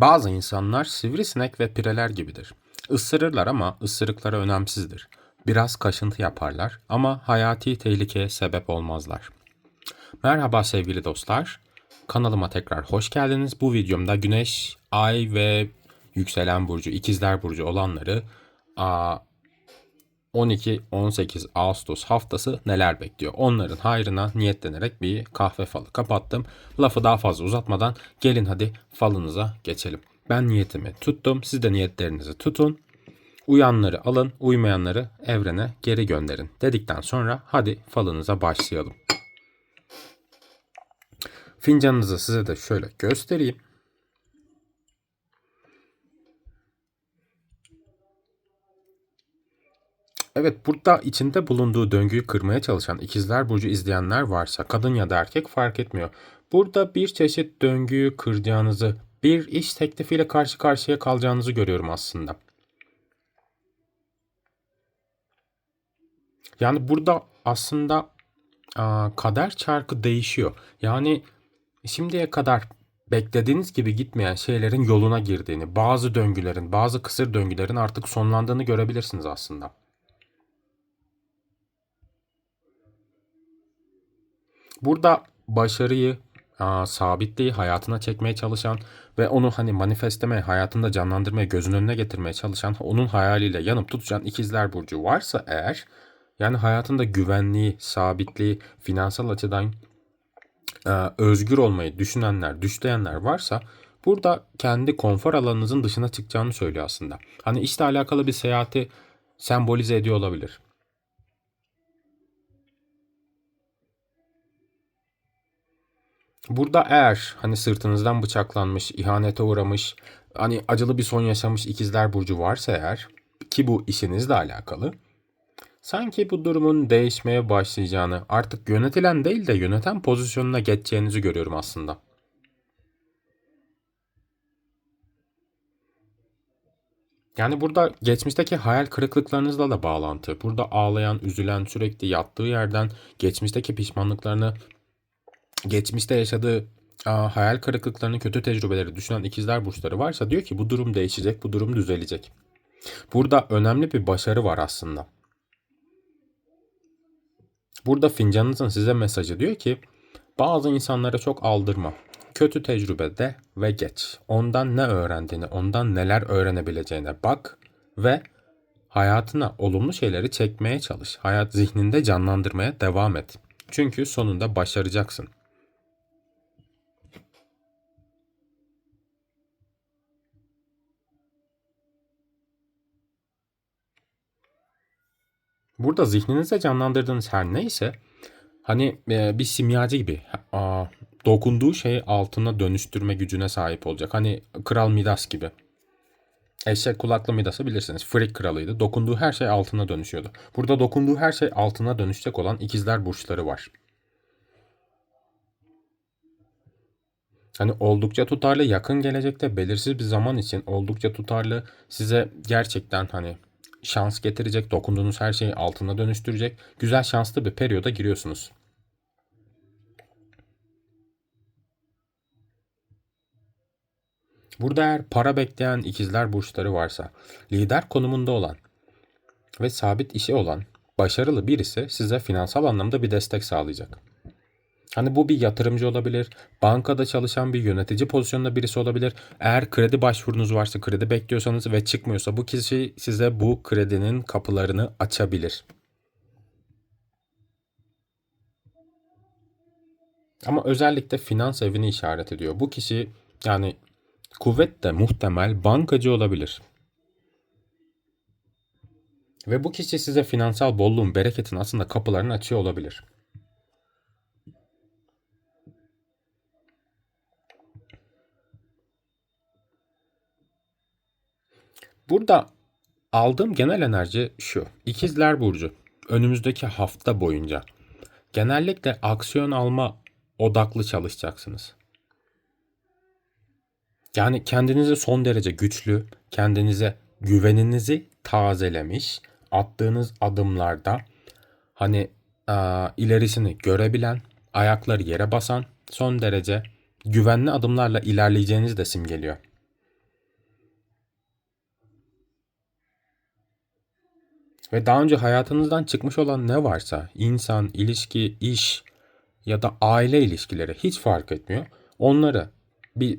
Bazı insanlar sivrisinek ve pireler gibidir. Isırırlar ama ısırıkları önemsizdir. Biraz kaşıntı yaparlar ama hayati tehlikeye sebep olmazlar. Merhaba sevgili dostlar. Kanalıma tekrar hoş geldiniz. Bu videomda Güneş, Ay ve Yükselen Burcu, İkizler Burcu olanları 12-18 Ağustos haftası neler bekliyor? Onların hayrına niyetlenerek bir kahve falı kapattım. Lafı daha fazla uzatmadan gelin hadi falınıza geçelim. Ben niyetimi tuttum. Siz de niyetlerinizi tutun. Uyanları alın, uymayanları evrene geri gönderin dedikten sonra hadi falınıza başlayalım. Fincanınızı size de şöyle göstereyim. Evet burada içinde bulunduğu döngüyü kırmaya çalışan ikizler burcu izleyenler varsa kadın ya da erkek fark etmiyor. Burada bir çeşit döngüyü kıracağınızı, bir iş teklifiyle karşı karşıya kalacağınızı görüyorum aslında. Yani burada aslında aa, kader çarkı değişiyor. Yani şimdiye kadar beklediğiniz gibi gitmeyen şeylerin yoluna girdiğini, bazı döngülerin, bazı kısır döngülerin artık sonlandığını görebilirsiniz aslında. Burada başarıyı, sabitliği hayatına çekmeye çalışan ve onu hani manifestleme, hayatında canlandırmaya, gözün önüne getirmeye çalışan, onun hayaliyle yanıp tutuşan ikizler burcu varsa eğer, yani hayatında güvenliği, sabitliği, finansal açıdan e, özgür olmayı düşünenler, düşleyenler varsa burada kendi konfor alanınızın dışına çıkacağını söylüyor aslında. Hani işle alakalı bir seyahati sembolize ediyor olabilir. Burada eğer hani sırtınızdan bıçaklanmış, ihanete uğramış, hani acılı bir son yaşamış ikizler burcu varsa eğer ki bu işinizle alakalı sanki bu durumun değişmeye başlayacağını, artık yönetilen değil de yöneten pozisyonuna geçeceğinizi görüyorum aslında. Yani burada geçmişteki hayal kırıklıklarınızla da bağlantı. Burada ağlayan, üzülen, sürekli yattığı yerden geçmişteki pişmanlıklarını geçmişte yaşadığı aa, hayal kırıklıklarını, kötü tecrübeleri düşünen ikizler burçları varsa diyor ki bu durum değişecek, bu durum düzelecek. Burada önemli bir başarı var aslında. Burada fincanınızın size mesajı diyor ki bazı insanlara çok aldırma. Kötü tecrübede ve geç. Ondan ne öğrendiğini, ondan neler öğrenebileceğine bak ve hayatına olumlu şeyleri çekmeye çalış. Hayat zihninde canlandırmaya devam et. Çünkü sonunda başaracaksın. Burada zihninize canlandırdığınız her neyse hani e, bir simyacı gibi dokunduğu şeyi altına dönüştürme gücüne sahip olacak. Hani Kral Midas gibi. Eşek kulaklı Midas'ı bilirsiniz. Frik kralıydı. Dokunduğu her şey altına dönüşüyordu. Burada dokunduğu her şey altına dönüşecek olan ikizler burçları var. Hani oldukça tutarlı yakın gelecekte belirsiz bir zaman için oldukça tutarlı size gerçekten hani şans getirecek, dokunduğunuz her şeyi altına dönüştürecek güzel şanslı bir periyoda giriyorsunuz. Burada eğer para bekleyen ikizler burçları varsa, lider konumunda olan ve sabit işi olan başarılı birisi size finansal anlamda bir destek sağlayacak. Hani bu bir yatırımcı olabilir, bankada çalışan bir yönetici pozisyonunda birisi olabilir. Eğer kredi başvurunuz varsa, kredi bekliyorsanız ve çıkmıyorsa bu kişi size bu kredinin kapılarını açabilir. Ama özellikle finans evini işaret ediyor. Bu kişi yani kuvvetle muhtemel bankacı olabilir. Ve bu kişi size finansal bolluğun, bereketin aslında kapılarını açıyor olabilir. Burada aldığım genel enerji şu. İkizler Burcu önümüzdeki hafta boyunca genellikle aksiyon alma odaklı çalışacaksınız. Yani kendinizi son derece güçlü, kendinize güveninizi tazelemiş, attığınız adımlarda hani a, ilerisini görebilen, ayakları yere basan, son derece güvenli adımlarla ilerleyeceğiniz de simgeliyor. Ve daha önce hayatınızdan çıkmış olan ne varsa insan, ilişki, iş ya da aile ilişkileri hiç fark etmiyor. Onları bir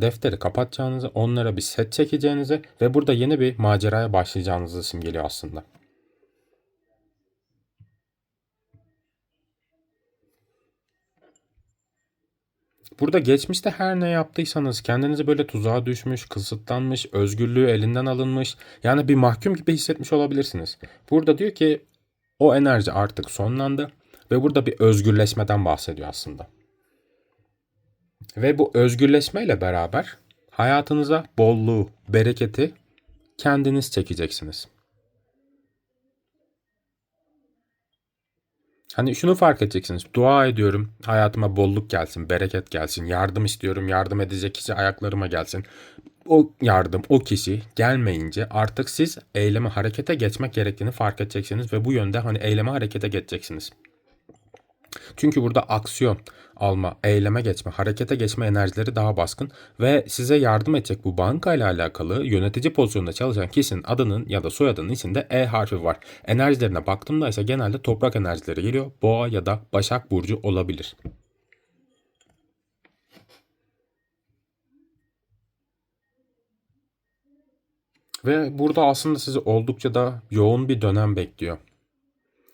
defteri kapatacağınızı, onlara bir set çekeceğinizi ve burada yeni bir maceraya başlayacağınızı simgeliyor aslında. Burada geçmişte her ne yaptıysanız kendinizi böyle tuzağa düşmüş, kısıtlanmış, özgürlüğü elinden alınmış yani bir mahkum gibi hissetmiş olabilirsiniz. Burada diyor ki o enerji artık sonlandı ve burada bir özgürleşmeden bahsediyor aslında. Ve bu özgürleşmeyle beraber hayatınıza bolluğu, bereketi kendiniz çekeceksiniz. Hani şunu fark edeceksiniz. Dua ediyorum hayatıma bolluk gelsin, bereket gelsin. Yardım istiyorum, yardım edecek kişi ayaklarıma gelsin. O yardım, o kişi gelmeyince artık siz eyleme, harekete geçmek gerektiğini fark edeceksiniz ve bu yönde hani eyleme, harekete geçeceksiniz. Çünkü burada aksiyon alma, eyleme geçme, harekete geçme enerjileri daha baskın ve size yardım edecek bu banka ile alakalı yönetici pozisyonunda çalışan kişinin adının ya da soyadının içinde E harfi var. Enerjilerine baktığımda ise genelde toprak enerjileri geliyor. Boğa ya da Başak Burcu olabilir. Ve burada aslında sizi oldukça da yoğun bir dönem bekliyor.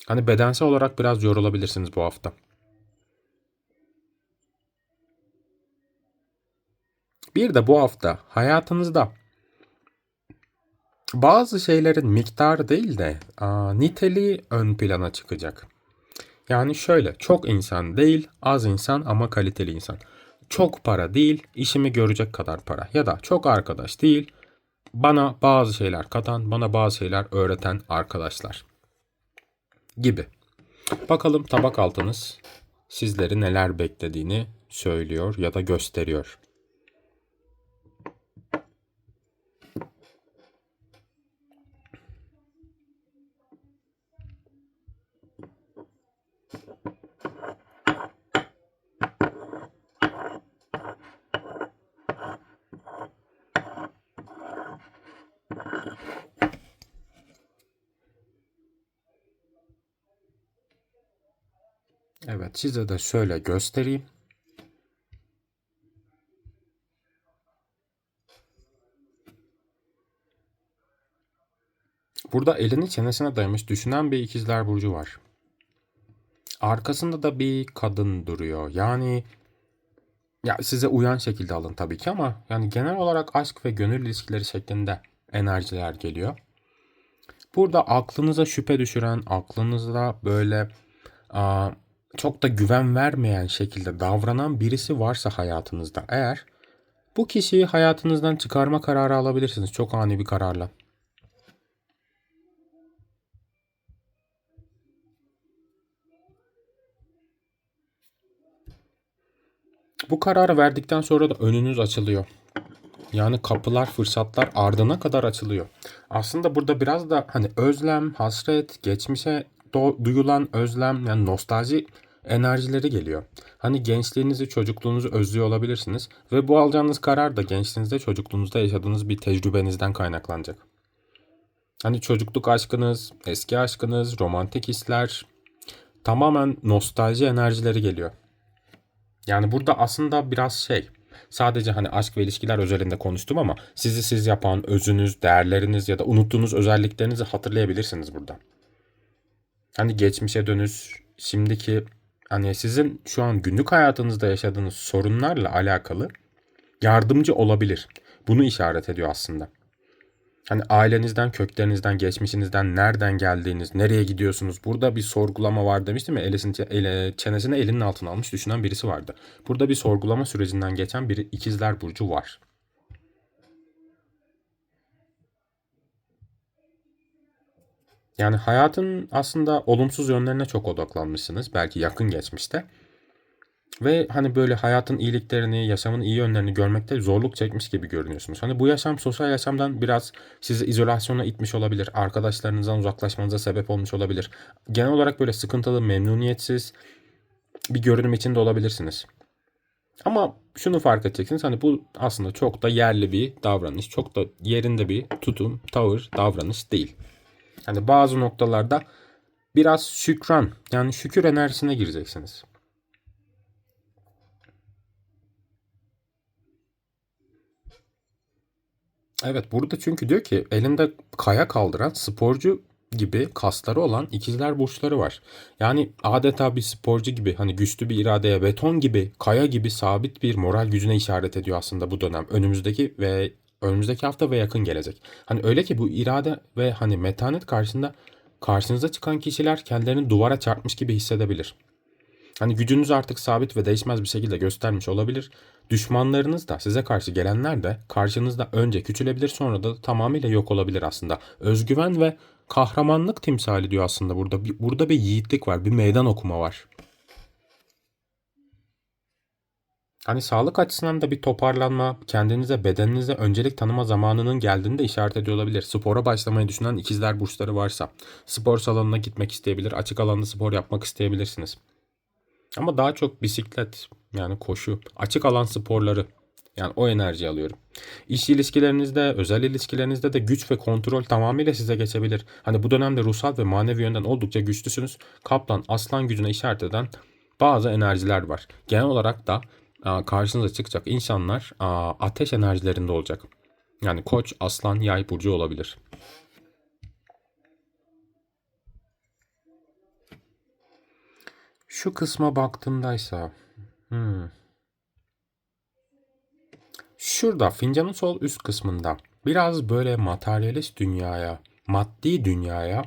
Hani bedensel olarak biraz yorulabilirsiniz bu hafta. Bir de bu hafta hayatınızda bazı şeylerin miktarı değil de a, niteliği ön plana çıkacak. Yani şöyle çok insan değil az insan ama kaliteli insan. Çok para değil işimi görecek kadar para ya da çok arkadaş değil bana bazı şeyler katan bana bazı şeyler öğreten arkadaşlar gibi. Bakalım tabak altınız sizleri neler beklediğini söylüyor ya da gösteriyor. Evet size de şöyle göstereyim. Burada elini çenesine dayamış düşünen bir ikizler burcu var. Arkasında da bir kadın duruyor. Yani ya size uyan şekilde alın tabii ki ama yani genel olarak aşk ve gönül ilişkileri şeklinde enerjiler geliyor. Burada aklınıza şüphe düşüren, aklınızda böyle aa, çok da güven vermeyen şekilde davranan birisi varsa hayatınızda eğer bu kişiyi hayatınızdan çıkarma kararı alabilirsiniz çok ani bir kararla. Bu kararı verdikten sonra da önünüz açılıyor. Yani kapılar, fırsatlar ardına kadar açılıyor. Aslında burada biraz da hani özlem, hasret, geçmişe duyulan özlem, yani nostalji enerjileri geliyor. Hani gençliğinizi, çocukluğunuzu özlüyor olabilirsiniz ve bu alacağınız karar da gençliğinizde, çocukluğunuzda yaşadığınız bir tecrübenizden kaynaklanacak. Hani çocukluk aşkınız, eski aşkınız, romantik hisler tamamen nostalji enerjileri geliyor. Yani burada aslında biraz şey, sadece hani aşk ve ilişkiler özelinde konuştum ama sizi siz yapan özünüz, değerleriniz ya da unuttuğunuz özelliklerinizi hatırlayabilirsiniz burada. Hani geçmişe dönüş, şimdiki hani sizin şu an günlük hayatınızda yaşadığınız sorunlarla alakalı yardımcı olabilir. Bunu işaret ediyor aslında. Hani ailenizden, köklerinizden, geçmişinizden, nereden geldiğiniz, nereye gidiyorsunuz? Burada bir sorgulama var demiştim ya, elesini, ele, çenesini elinin altına almış düşünen birisi vardı. Burada bir sorgulama sürecinden geçen bir ikizler burcu var. Yani hayatın aslında olumsuz yönlerine çok odaklanmışsınız. Belki yakın geçmişte. Ve hani böyle hayatın iyiliklerini, yaşamın iyi yönlerini görmekte zorluk çekmiş gibi görünüyorsunuz. Hani bu yaşam sosyal yaşamdan biraz sizi izolasyona itmiş olabilir. Arkadaşlarınızdan uzaklaşmanıza sebep olmuş olabilir. Genel olarak böyle sıkıntılı, memnuniyetsiz bir görünüm içinde olabilirsiniz. Ama şunu fark edeceksiniz. Hani bu aslında çok da yerli bir davranış. Çok da yerinde bir tutum, tavır, davranış değil. Hani bazı noktalarda biraz şükran yani şükür enerjisine gireceksiniz. Evet burada çünkü diyor ki elinde kaya kaldıran sporcu gibi kasları olan ikizler burçları var. Yani adeta bir sporcu gibi hani güçlü bir iradeye beton gibi kaya gibi sabit bir moral gücüne işaret ediyor aslında bu dönem. Önümüzdeki ve önümüzdeki hafta ve yakın gelecek. Hani öyle ki bu irade ve hani metanet karşısında karşınıza çıkan kişiler kendilerini duvara çarpmış gibi hissedebilir. Hani gücünüz artık sabit ve değişmez bir şekilde göstermiş olabilir. Düşmanlarınız da size karşı gelenler de karşınızda önce küçülebilir sonra da tamamıyla yok olabilir aslında. Özgüven ve kahramanlık timsali diyor aslında burada. Burada bir yiğitlik var, bir meydan okuma var. Hani sağlık açısından da bir toparlanma, kendinize, bedeninize öncelik tanıma zamanının geldiğini de işaret ediyor olabilir. Spora başlamayı düşünen ikizler burçları varsa, spor salonuna gitmek isteyebilir, açık alanda spor yapmak isteyebilirsiniz. Ama daha çok bisiklet yani koşu, açık alan sporları yani o enerjiyi alıyorum. İş ilişkilerinizde, özel ilişkilerinizde de güç ve kontrol tamamıyla size geçebilir. Hani bu dönemde ruhsal ve manevi yönden oldukça güçlüsünüz. Kaplan, aslan gücüne işaret eden bazı enerjiler var. Genel olarak da karşınıza çıkacak insanlar ateş enerjilerinde olacak. Yani koç, aslan, yay burcu olabilir. Şu kısma baktığımdaysa hmm. Şurada fincanın sol üst kısmında biraz böyle materyalist dünyaya, maddi dünyaya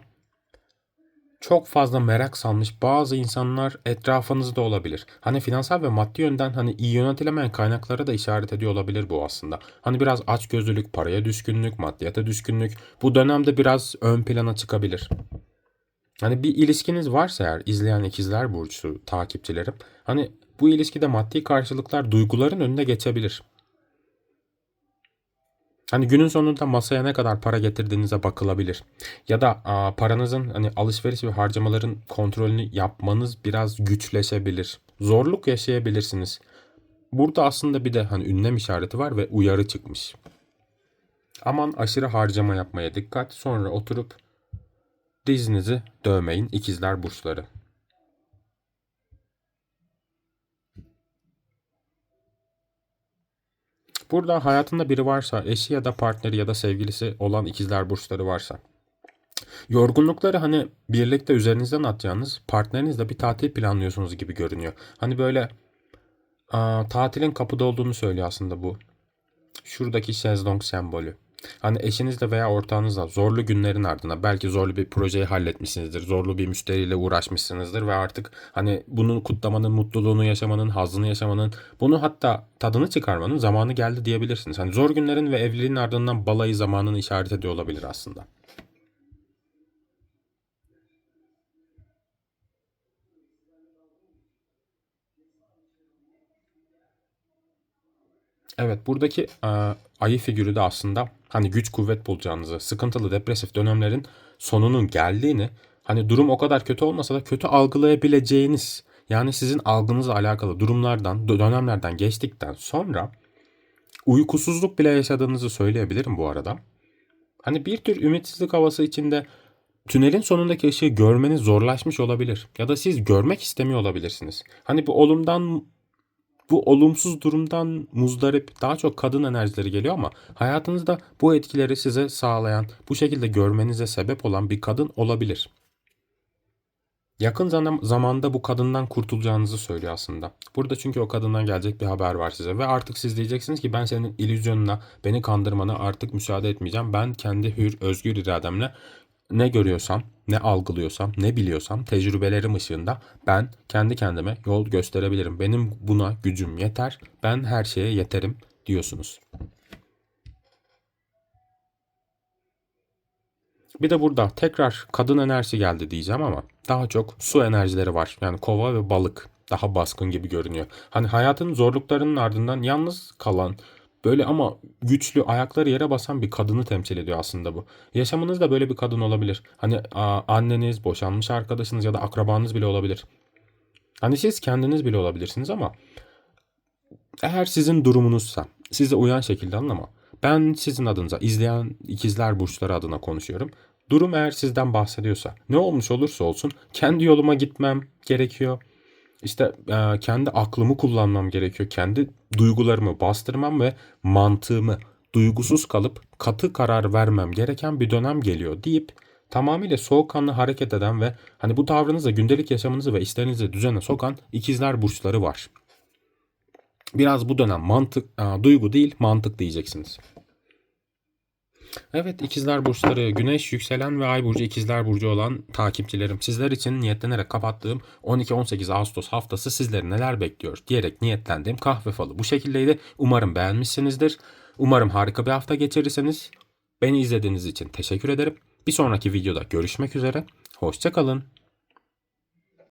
çok fazla merak salmış bazı insanlar etrafınızda olabilir. Hani finansal ve maddi yönden hani iyi yönetilemeyen kaynaklara da işaret ediyor olabilir bu aslında. Hani biraz açgözlülük, paraya düşkünlük, maddiyata düşkünlük bu dönemde biraz ön plana çıkabilir. Hani bir ilişkiniz varsa eğer izleyen ikizler burcu takipçilerim hani bu ilişkide maddi karşılıklar duyguların önüne geçebilir. Hani günün sonunda masaya ne kadar para getirdiğinize bakılabilir. Ya da a, paranızın hani alışveriş ve harcamaların kontrolünü yapmanız biraz güçleşebilir. Zorluk yaşayabilirsiniz. Burada aslında bir de hani ünlem işareti var ve uyarı çıkmış. Aman aşırı harcama yapmaya dikkat. Sonra oturup dizinizi dövmeyin ikizler burçları. Burada hayatında biri varsa, eşi ya da partneri ya da sevgilisi olan ikizler burçları varsa, yorgunlukları hani birlikte üzerinizden atacağınız partnerinizle bir tatil planlıyorsunuz gibi görünüyor. Hani böyle aa, tatilin kapıda olduğunu söylüyor aslında bu. Şuradaki şezlong sembolü. Hani eşinizle veya ortağınızla zorlu günlerin ardından belki zorlu bir projeyi halletmişsinizdir. Zorlu bir müşteriyle uğraşmışsınızdır ve artık hani bunun kutlamanın, mutluluğunu yaşamanın, hazzını yaşamanın, bunu hatta tadını çıkarmanın zamanı geldi diyebilirsiniz. Hani zor günlerin ve evliliğin ardından balayı zamanını işaret ediyor olabilir aslında. Evet buradaki e, ayı figürü de aslında hani güç kuvvet bulacağınızı, sıkıntılı depresif dönemlerin sonunun geldiğini, hani durum o kadar kötü olmasa da kötü algılayabileceğiniz, yani sizin algınızla alakalı durumlardan, dönemlerden geçtikten sonra uykusuzluk bile yaşadığınızı söyleyebilirim bu arada. Hani bir tür ümitsizlik havası içinde tünelin sonundaki ışığı görmeniz zorlaşmış olabilir ya da siz görmek istemiyor olabilirsiniz. Hani bu olumdan bu olumsuz durumdan muzdarip daha çok kadın enerjileri geliyor ama hayatınızda bu etkileri size sağlayan, bu şekilde görmenize sebep olan bir kadın olabilir. Yakın zam- zamanda bu kadından kurtulacağınızı söylüyor aslında. Burada çünkü o kadından gelecek bir haber var size ve artık siz diyeceksiniz ki ben senin illüzyonuna, beni kandırmana artık müsaade etmeyeceğim. Ben kendi hür, özgür irademle ne görüyorsam, ne algılıyorsam, ne biliyorsam tecrübelerim ışığında ben kendi kendime yol gösterebilirim. Benim buna gücüm yeter. Ben her şeye yeterim diyorsunuz. Bir de burada tekrar kadın enerjisi geldi diyeceğim ama daha çok su enerjileri var. Yani kova ve balık daha baskın gibi görünüyor. Hani hayatın zorluklarının ardından yalnız kalan böyle ama güçlü ayakları yere basan bir kadını temsil ediyor aslında bu. Yaşamınızda böyle bir kadın olabilir. Hani anneniz, boşanmış arkadaşınız ya da akrabanız bile olabilir. Hani siz kendiniz bile olabilirsiniz ama eğer sizin durumunuzsa size uyan şekilde anlama. Ben sizin adınıza izleyen ikizler burçları adına konuşuyorum. Durum eğer sizden bahsediyorsa ne olmuş olursa olsun kendi yoluma gitmem gerekiyor. İşte e, kendi aklımı kullanmam gerekiyor. Kendi duygularımı bastırmam ve mantığımı duygusuz kalıp katı karar vermem gereken bir dönem geliyor deyip tamamıyla soğukkanlı hareket eden ve hani bu tavrınızla gündelik yaşamınızı ve işlerinizi düzene sokan ikizler burçları var. Biraz bu dönem mantık, e, duygu değil mantık diyeceksiniz. Evet ikizler burçları güneş yükselen ve ay burcu ikizler burcu olan takipçilerim sizler için niyetlenerek kapattığım 12-18 Ağustos haftası sizleri neler bekliyor diyerek niyetlendiğim kahve falı bu şekildeydi. Umarım beğenmişsinizdir. Umarım harika bir hafta geçirirseniz beni izlediğiniz için teşekkür ederim. Bir sonraki videoda görüşmek üzere. Hoşçakalın.